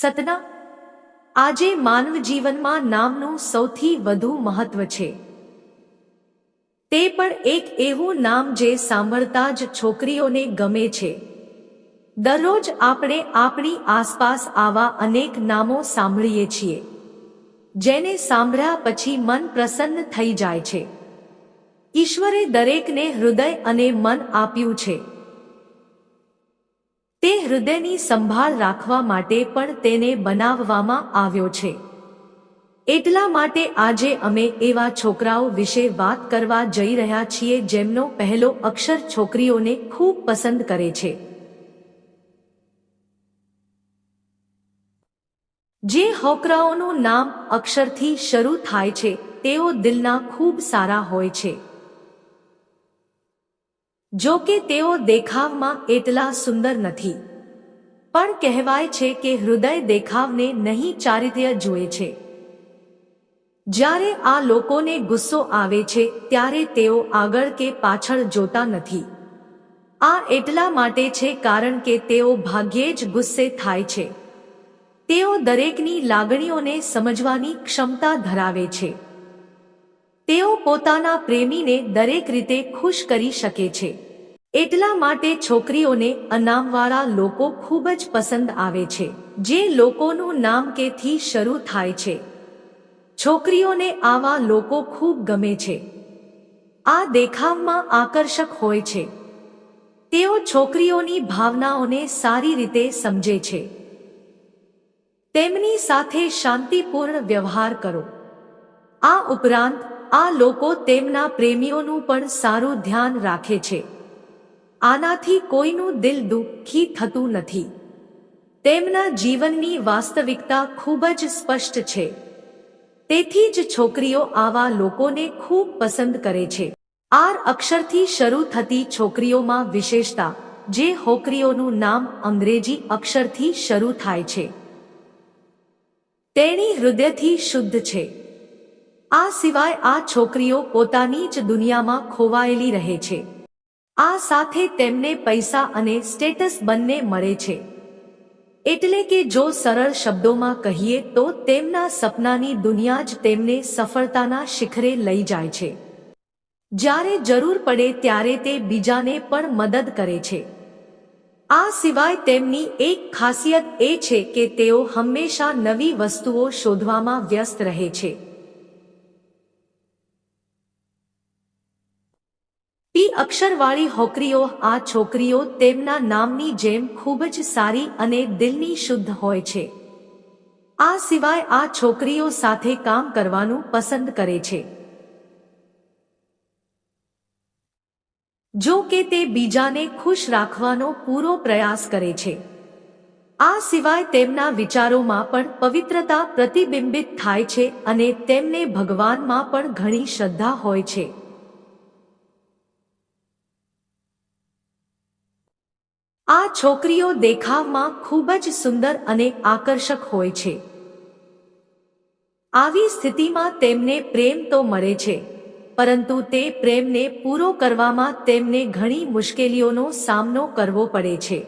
સતના, આજે માનવ જીવનમાં નામનું સૌથી વધુ મહત્વ છે. તે પણ એક એવું નામ જે સાંભળતા જ છોકરીઓને ગમે છે. દરરોજ આપણે આપણી આસપાસ આવા અનેક નામો સાંભળીએ છીએ, જેને સાંભળ્યા પછી મન પ્રસન્ન થઈ જાય છે. ઈશ્વરે દરેકને હૃદય અને મન આપ્યું છે. તે હૃદયની સંભાળ રાખવા માટે પણ તેને બનાવવામાં આવ્યો છે. એટલા માટે આજે અમે એવા છોકરાઓ વિશે વાત કરવા જઈ રહ્યા છીએ જેમનો પહેલો અક્ષર છોકરીઓને ખૂબ પસંદ કરે છે. જે હોકરાઓનું નામ અક્ષરથી શરૂ થાય છે, તેઓ દિલના ખૂબ સારા હોય છે. જો કે તેઓ દેખાવમાં એટલા સુંદર નથી. પણ કહેવાય છે કે હૃદય દેખાવને નહીં ચારિત્ર્ય જુએ છે. જ્યારે આ લોકોને ગુસ્સો આવે છે, ત્યારે તેઓ આગળ કે પાછળ જોતા નથી. આ એટલા માટે છે કારણ કે તેઓ ભાગ્યે જ ગુસ્સે થાય છે. તેઓ દરેકની લાગણીઓને સમજવાની ક્ષમતા ધરાવે છે. તેઓ પોતાના પ્રેમીને દરેક રીતે ખુશ કરી શકે છે. એટલા માટે છોકરીઓને અનામવાળા લોકો ખૂબ જ પસંદ આવે છે, જે લોકોનું નામ કે શરૂ થાય છે. છોકરીઓને આવા લોકો ખૂબ ગમે છે. આ દેખાવમાં આકર્ષક હોય છે. તેઓ છોકરીઓની ભાવનાઓને સારી રીતે સમજે છે. તેમની સાથે શાંતિપૂર્ણ વ્યવહાર કરો. આ ઉપરાંત, આ લોકો તેમના પ્રેમીઓનું પણ સારું ધ્યાન રાખે છે. આનાથી કોઈનું દિલ દુઃખી થતું નથી. તેમના જીવનની વાસ્તવિકતા ખૂબ જ સ્પષ્ટ છે. તેથી જ છોકરીઓ આવા લોકોને ખૂબ પસંદ કરે છે. આર અક્ષરથી શરૂ થતી છોકરીઓમાં વિશેષતા, જે હોકરીઓનું નામ અંગ્રેજી અક્ષરથી શરૂ થાય છે. તેણી હૃદયથી શુદ્ધ છે. આ સિવાય આ છોકરીઓ પોતાની જ દુનિયામાં ખોવાયેલી રહે છે. આ સાથે તેમને પૈસા અને સ્ટેટસ બંને મળે છે. એટલે કે જો સરળ શબ્દોમાં કહીએ તો તેમના સપનાની દુનિયા જ તેમને સફળતાના શિખરે લઈ જાય છે. જ્યારે જરૂર પડે ત્યારે તે બીજાને પણ મદદ કરે છે. આ સિવાય તેમની એક ખાસિયત એ છે કે તેઓ હંમેશા નવી વસ્તુઓ શોધવામાં વ્યસ્ત રહે છે. અક્ષરવાળી હોકરીઓ, આ છોકરીઓ તેમના નામની જેમ ખૂબ જ સારી અને દિલની શુદ્ધ હોય છે. આ સિવાય આ છોકરીઓ સાથે કામ કરવાનું પસંદ કરે છે. જો કે તે બીજાને ખુશ રાખવાનો પૂરો પ્રયાસ કરે છે. આ સિવાય તેમના વિચારોમાં પણ પવિત્રતા પ્રતિબિંબિત થાય છે અને તેમને ભગવાનમાં પણ ઘણી શ્રદ્ધા હોય છે આ છોકરીઓ દેખાવમાં ખૂબ જ સુંદર અને આકર્ષક હોય છે. આવી સ્થિતિમાં તેમને પ્રેમ તો મળે છે, પરંતુ તે પ્રેમને પૂરો કરવામાં તેમને ઘણી મુશ્કેલીઓનો સામનો કરવો પડે છે.